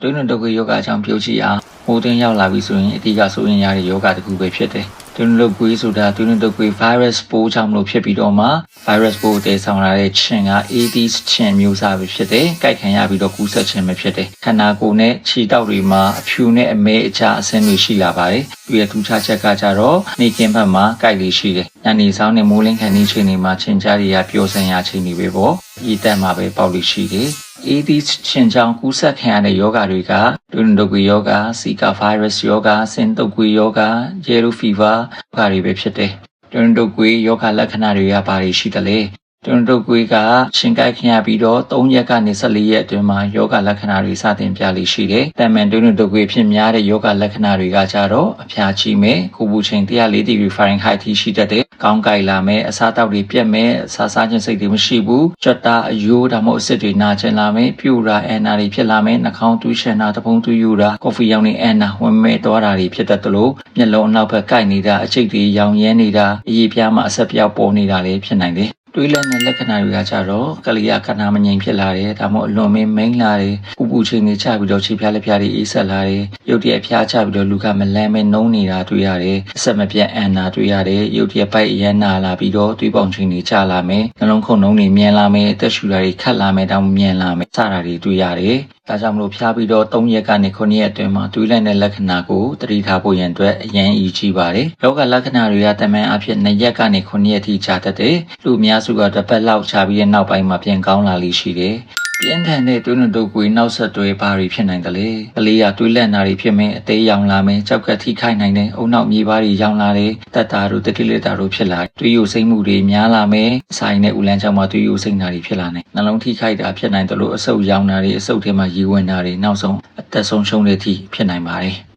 တွင်းတွင်းတုပ်ကွေးယောဂအကြောင်းပြောချင်အားမိုးတွင်းရောက်လာပြီဆိုရင်အဓိကဆိုရင်ရတဲ့ယောဂတစ်ခုပဲဖြစ်တယ်တွင်းတွင်းတုပ်ကွေးဆိုတာတွင်းတွင်းတုပ်ကွေး virus ပိုးကြောင့်မလို့ဖြစ်ပြီးတော့မှ virus ပိုးတည်ဆောင်လာတဲ့ခြင်းက Aedes ခြင်းမျိုးစားပဲဖြစ်တယ်။ကြိုက်ခံရပြီးတော့ကူးစက်ခြင်းပဲဖြစ်တယ်။ခန္ဓာကိုယ်နဲ့ခြေတောက်တွေမှာအဖြူနဲ့အမဲအချအဆင်းတွေရှိလာပါတယ်။သူရဲ့ထူးခြားချက်ကကြတော့နေကင်းဘက်မှာကြိုက်လေးရှိတယ်။ညနေဆောင်နဲ့မိုးလင်းခန့်နေချိန်တွေမှာချင်းကြားတွေကပျော်ဆန်ရချိန်တွေပဲပေါ့။ဤတက်မှာပဲပေါက်လေးရှိတယ်။ Aedes ချင်းကြောင့်ကူးစက်ခံရတဲ့ယောဂတွေကတွင်းတုပ်ကွေးယောဂ၊စီကာ virus ယောဂ၊ဆင်တုပ်ကွေးယောဂ၊ yellow fever ဘာတွေပဲဖြစ်တယ်။တွင်းတုပ်ကွေးယောဂလက္ခဏာတွေကဘာတွေရှိသလဲ။ တွင်းတုပ်ကွေးကရှင်ကိုက်ခင်ရပြီးတော့3ရက်ကနေ14ရက်အတွင်းမှာယောဂလက္ခဏာတွေစတင်ပြလိရှိတယ်။တမန်တွင်းတုပ်ကွေးဖြစ်များတဲ့ယောဂလက္ခဏာတွေကကြတော့အဖျားကြီးမယ်၊ကိုယ်ပူချိန်104ဒီဂရီ Fahrenheit ထိရှိတတ်တယ်။ကောင်းကိုက်လာမယ်အစားအသောက်တွေပြတ်မယ်အစားစားခြင်းစိတ်တွေမရှိဘူး။ကြွက်တာအယိုးဒါမှမဟုတ်အစစ်တွေနာကျင်လာမယ်ပြူတာအန်နာတွေဖြစ်လာမယ်နှာခေါင်းတူးရှန်တာတပုံးတူးယူတာကော်ဖီရောင်နေအန်နာဝင်မဲ့သွားတာတွေဖြစ်တတ်သလိုမျက်လုံးအနောက်ဘက်ကိုက်နေတာအချိတ်တွေရောင်ရမ်းနေတာအရေးပြားမှာအဆက်ပြောက်ပေါ်နေတာလည်းဖြစ်နိုင်တယ် တွေးလက်တဲ့လက္ခဏာတွေကကြတော့ကလေးကခဏမငြိမ်ဖြစ်လာတယ်ဒါမှမဟုတ်အလွန်မင်းမိန်လာတယ်ပူပူချိန်တွေချပြီးတော့ခြေဖျားလက်ဖျားတွေအေးဆက်လာတယ်ရုပ်တရက်ဖျားချပြီးတော့လူကမလန်းမဲနှုံးနေတာတွေ့ရတယ်အဆက်မပြတ်အန်နာတွေ့ရတယ်ရုပ်တရက်ပိုက်အရန်နာလာပြီးတော့သွေးပေါင်ချိန်တွေချလာမယ်နှလုံးခုန်နှုံးတွေမြန်လာမယ်အသက်ရှူတာတွေခတ်လာမယ်တောင်မြန်လာမယ်စတာတွေတွေ့ရတယ်ဒါကြောင့်မလို့ဖျားပြီးတော့3ရက်ကနေ9ရက်အတွင်းမှာတွေးလိုက်တဲ့လက္ခဏာကိုသတိထားဖို့ရန်အတွက်အရန်အရေးကြီးပါတယ်။ယောဂလက္ခဏာတွေကတမန်အဖြစ်2ရက်ကနေ9ရက်ထိကြာတတ်တယ်။လူအများစုကတစ်ပတ်လောက်ကြာပြီးတဲ့နောက်ပိုင်းမှာပြန်ကောင်းလာလိမ့်ရှိတယ်။ ပြင်းထန်တဲ့တွင်းတုပ်ကွေးနောက်ဆက်တွဲဘာတွေဖြစ်နိုင်တယ်လဲ။ကလေးကတွေးလက်နာတွေဖြစ်မယ်အသေးရောင်လာမယ်ကြောက်ကထိခိုက်နိုင်တယ်အုံနောက်မြေပါးတွေရောင်လာတယ်တက်တာတို့တတိလက်တာတို့ဖြစ်လာတွေးယူစိမ့်မှုတွေများလာမယ်ဆိုင်နဲ့ဦးလန်းချောင်းမှာတွေးယူစိမ့်တာတွေဖြစ်လာနိုင်နှလုံးထိခိုက်တာဖြစ်နိုင်တယ်လို့အဆုတ်ရောင်တာတွေအဆုတ်ထဲမှာရေဝင်တာတွေနောက်ဆုံးအသက်ဆုံးရှုံးတဲ့အထိဖြစ်နိုင်ပါတယ်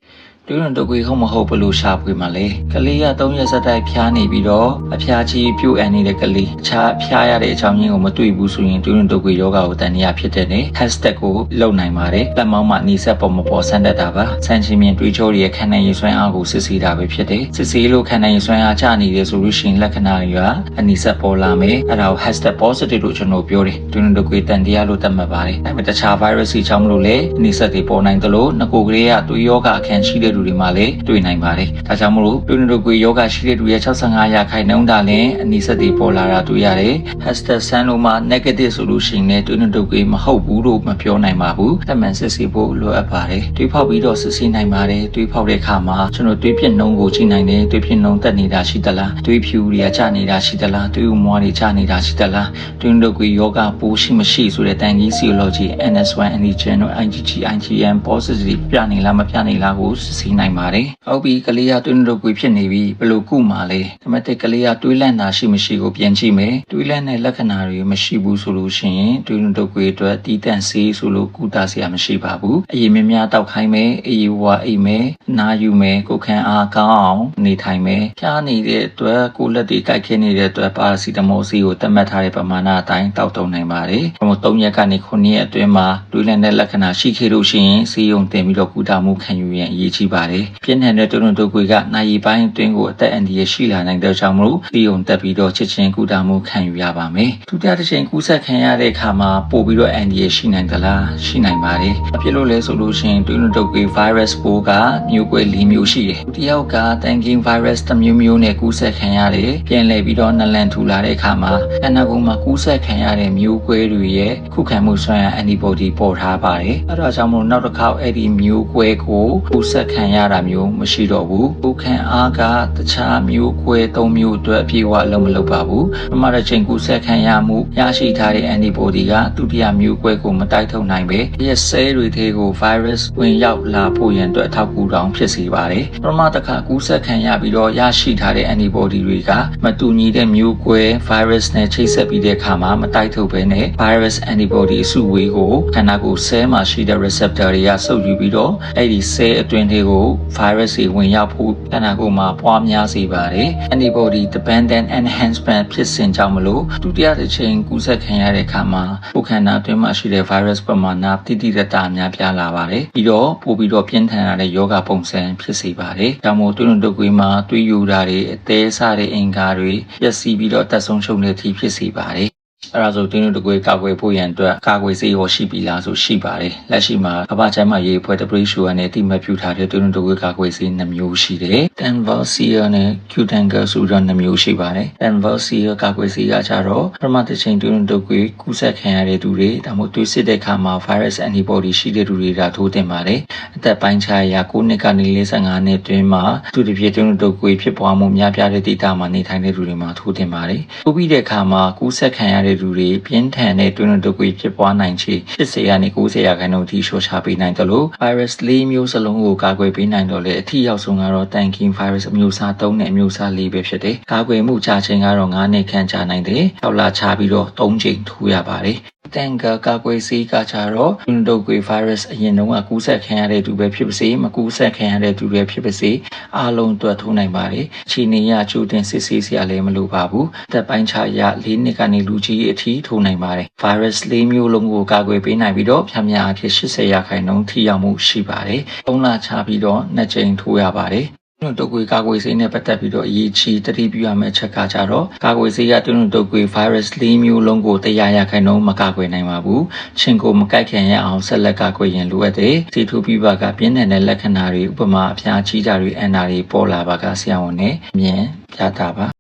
တွင်းတုပ်ကွေးဟုတ်မဟုတ်ဘလို့ရှာဖွေမှလဲကလေးက3ရက်ဆက်တိုက်ဖျားနေပြီးတော့အဖျားကြီးပြို့အန်နေတဲ့ကလေးအခြားဖျားရတဲ့အကြောင်းရင်းကိုမတွေ့ဘူးဆိုရင်တွင်းတုပ်ကွေးယောဂကိုတန်ရာဖြစ်တဲ့နေ hashtag ကိုလုံနိုင်ပါတယ်လက်မောင်းမှနီးစပ်ပေါ်မပေါ်ဆန်းတတ်တာပါဆန်ချင်းမြင်တွေးကြောတွေရဲ့ခန္ဓာရည်စွမ်းအားကိုစစ်ဆေးတာပဲဖြစ်တယ်စစ်ဆေးလို့ခန္ဓာရည်စွမ်းအားကျနေတယ်ဆိုလို့ရှိရင်လက္ခဏာတွေကအနီးစပ်ပေါ်လာမယ်အဲ့ဒါကို hashtag positive လို့ကျွန်တော်ပြောတယ်တွင်းတုပ်ကွေးတန်တရားလို့သတ်မှတ်ပါတယ်ဒါပေမဲ့တခြား virus တွေကြောင့်မလို့လေအနီးစပ်တွေပေါ်နိုင်တယ်လို့ငကိုကလေးကသွေးယောဂအခန်းရှိတဲ့လူတွေမှာလည်းတွေ့နိုင်ပါတယ်။ဒါကြောင့်မလို့တွင်းတို့ကွေယောဂရှိတဲ့သူရဲ့65ရာခိုင်နှုန်းသာလျှင်အနီးစပ်တွေပေါ်လာတာတွေ့ရတယ်။ hashtag ဆန်းလို့မှ negative solution နဲ့တွင်းတို့ကွေမဟုတ်ဘူးလို့မပြောနိုင်ပါဘူး။တမန်စစ်ဆေးဖို့လိုအပ်ပါတယ်။တွေးဖောက်ပြီးတော့စစ်ဆေးနိုင်ပါတယ်။တွေးဖောက်တဲ့အခါမှာကျွန်တော်တွေးပြနှုံးကိုကြည့်နိုင်တယ်။တွေးပြနှုံးတက်နေတာရှိသလား။တွေးဖြူတွေကကျနေတာရှိသလား။တွေးဥမွားတွေကျနေတာရှိသလား။တွင်းတို့ကွေယောဂပိုးရှိမရှိဆိုတဲ့တန်ကြီး physiology NS1 antigen တို့ IgG IgM positive ပြနေလားမပြနေလားကိုစစ်ဆေးနိုင်ပါတယ်။ဟုတ်ပြီကလေးကတွင်းတို့ကွေဖြစ်နေပြီဘယ်လိုကုမှာလဲဒါမဲ့တဲ့ကလေးကတွေးလန့်တာရှိမရှိကိုပြန်ကြည့်မယ်တွေးလန့်တဲ့လက္ခဏာတွေမရှိဘူးဆိုလို့ရှိရင်တွင်းတို့ကွေအတွက်တီးတန့်ဆေးဆိုလို့ကုသစရာမရှိပါဘူးအရင်များများတောက်ခိုင်းမယ်အေးဝါအိမ်မယ်နားယူမယ်ကိုခန့်အားကောင်းအောင်နေထိုင်မယ်ဖျားနေတဲ့အတွက်ကိုလက်တွေကြိုက်ခဲနေတဲ့အတွက်ပါရာစီတမောဆေးကိုသတ်မှတ်ထားတဲ့ပမာဏအတိုင်းတောက်တုံနိုင်ပါတယ်။ဒါမှမဟုတ်၃ရက်ကနေ9ရက်အတွင်းမှာတွေးလန့်တဲ့လက္ခဏာရှိခဲ့လို့ရှိရင်ဆေးရုံတင်ပြီးတော့ကုသမှုခံယူရန်အရေးကြီးပါတယ်။ပြင်းထန်တဲ့တွန်းတွန်းကွေကနိုင်ပိုင်းအတွင်းကိုအသက်အန္တရာယ်ရှိလာနိုင်တဲ့ကြောင့်မလို့ပြီးုံတက်ပြီးတော့ချက်ချင်းကုသမှုခံယူရပါမယ်။ဒုတိယတစ်ချိန်ကူးစက်ခံရတဲ့အခါမှာပို့ပြီးတော့အန္တရာယ်ရှိနိုင်သလားရှိနိုင်ပါတယ်။အဖြစ်လို့လဲဆိုလို့ရှိရင်တွင်းတုပ်ကွေ virus ပိုးကမျိုးကွဲ၄မျိုးရှိတယ်။တယောက်က thanking virus တစ်မျိုးမျိုးနဲ့ကူးစက်ခံရတယ်။ပြန်လည်ပြီးတော့နလန်ထူလာတဲ့အခါမှာအနာကုမှာကူးစက်ခံရတဲ့မျိုးကွဲတွေရဲ့ခုခံမှုစွမ်းအား antibody ပေါ်ထားပါတယ်။အဲဒါကြောင့်မို့နောက်တစ်ခါအဲ့ဒီမျိုးကွဲကိုကူးစက်ခံရတာမျိုးမရှိတော့ဘူး။ခုခံအားကတခြားမျိုးကွဲ၃မျိုးအတွက်အပြည့်အဝလုံးမလုပ်ပါဘူးပမာတစ်ချိန်ကူးစက်ခံရမှုရရှိထားတဲ့ antibody ကဒုတိယမျိုးကွဲကိုမတိုက်ထုတ်နိုင်ပဲရဲ့ဆဲတွေထဲကို virus ဝင်ရောက်လာဖို့ရန်အတွက်အထောက်အကူတောင်ဖြစ်စေပါတယ်ပထမတစ်ခါကူးစက်ခံရပြီးတော့ရရှိထားတဲ့ antibody တွေကမတူညီတဲ့မျိုးကွဲ virus နဲ့ချိတ်ဆက်ပြီးတဲ့အခါမှာမတိုက်ထုတ်ဘဲနဲ့ virus antibody အစုဝေးကိုခန္ဓာကိုယ်ဆဲမှာရှိတဲ့ receptor တွေကစုပ်ယူပြီးတော့အဲ့ဒီဆဲအတွင်းတွေကို virus တွေဝင်ရောက်ဖို့ခန္ဓာကိုယ်မှာပွားများစေပါတယ် antibody dependent enhancement ဖြစ်စဉ်ကြောင့်မလို့ဒုတိယတစ်ချိန်ကူးစက်ခံရတဲ့အခါမှာကိုယ်ခန္ဓာအတွင်းမှာရှိတဲ့ virus ပမာဏတိတိတတ်တာများပြားလာပါတယ်ပြီးတော့ပို့ပြီးတော့ပြင်းထန်လာတဲ့ယောဂပုံစံဖြစ်စေပါတယ်ဒါမှမဟုတ်တွင်းတုပ်ကွေးမှာတွေးယူတာတွေအသေးစားတဲ့အင်္ဂါတွေပျက်စီးပြီးတော့တက်ဆုံးရှုံးတဲ့အထိဖြစ်စေပါတယ် အဲ့ဒါဆိုတင်းတို့တကွေကာကွယ်ဖို့ရန်အတွက်ကာကွယ်ဆေးရောရှိပြီလားဆိုရှိပါတယ်လက်ရှိမှာကမ္ဘာ့ကျန်းမာရေးအဖွဲ့ WHO ကနေအတိအမှတ်ပြုထားတဲ့တင်းတို့တကွေကာကွယ်ဆေး2မျိုးရှိတယ် Tanvalcir နဲ့ Qtangar ဆိုတော့2မျိုးရှိပါတယ် Tanvalcir ကာကွယ်ဆေးကကြတော့ပထမတစ်ချိန်တင်းတို့တကွေကူးစက်ခံရတဲ့သူတွေဒါမှမဟုတ်သွေးစစ်တဲ့အခါမှာ virus antibody ရှိတဲ့သူတွေဒါထိုးတင်ပါတယ်အသက်ပိုင်းခြားရာ9နှစ်ကနေ45နှစ်တွင်းမှာသူတစ်ပြည့်တင်းတို့တကွေဖြစ်ပွားမှုများပြားတဲ့ဒေသမှာနေထိုင်တဲ့သူတွေမှာထိုးတင်ပါတယ်ထိုးပြီးတဲ့အခါမှာကူးစက်ခံရတဲ့သူတွေပြင်းထန်တဲ့တွင်းတို့တကွေဖြစ်ပွားနိုင်ခြေ80ကနေ90ရာခိုင်နှုန်းထိရှော့ချပေးနိုင်တယ်လို့ virus ၄မျိုးစလုံးကိုကာကွယ်ပေးနိုင်တော့လေအထီရောက်ဆုံးကတော့ tanking virus အမျိုးအစား3နဲ့အမျိုးအစား4ပဲဖြစ်တယ်ကာကွယ်မှုကြာချိန်ကတော့9နှစ်ခန့်ကြာနိုင်တယ်6လချပြီးတော့3ချိန်ထိုးရပါတယ် တန်ကာကာကွယ်ဆေးကကြတော့တွင်းတုပ်ကွေ virus အရင်တုန်းကကူးစက်ခံရတဲ့သူပဲဖြစ်ပါစေမကူးစက်ခံရတဲ့သူပဲဖြစ်ပါစေအားလုံးအတွက်ထိုးနိုင်ပါတယ်ခြေနေရကျူတင်စစ်ဆေးစရာလည်းမလိုပါဘူးတက်ပိုင်းခြားရ၄နှစ်ကနေလူကြီးအထိထိုးနိုင်ပါတယ် virus ၄မျိုးလုံးကိုကာကွယ်ပေးနိုင်ပြီးတော့ဖြန့်များအဖြစ်80ရာခိုင်နှုန်းထိရောက်မှုရှိပါတယ်၃လချပြီးတော့နှစ်ကြိမ်ထိုးရပါတယ် တွန်းတုပ်ကွေကာကွယ်ဆေးနဲ့ပတ်သက်ပြီးတော့အရေးကြီးတတိပြုရမယ့်အချက်ကကြတော့ကာကွယ်ဆေးကတွန်းတုပ်ကွေ virus ၄မျိုးလုံးကိုတရားရခိုင်နှုန်းမကာကွယ်နိုင်ပါဘူး။ချင်းကိုမကိုက်ခင်ရအောင်ဆက်လက်ကာကွယ်ရင်လိုအပ်တဲ့စီထူပြပကပြင်းထန်တဲ့လက္ခဏာတွေဥပမာအဖျားကြီးတာတွေအန်တာတွေပေါ်လာပါကဆရာဝန်နဲ့မြင်ပြတာပါ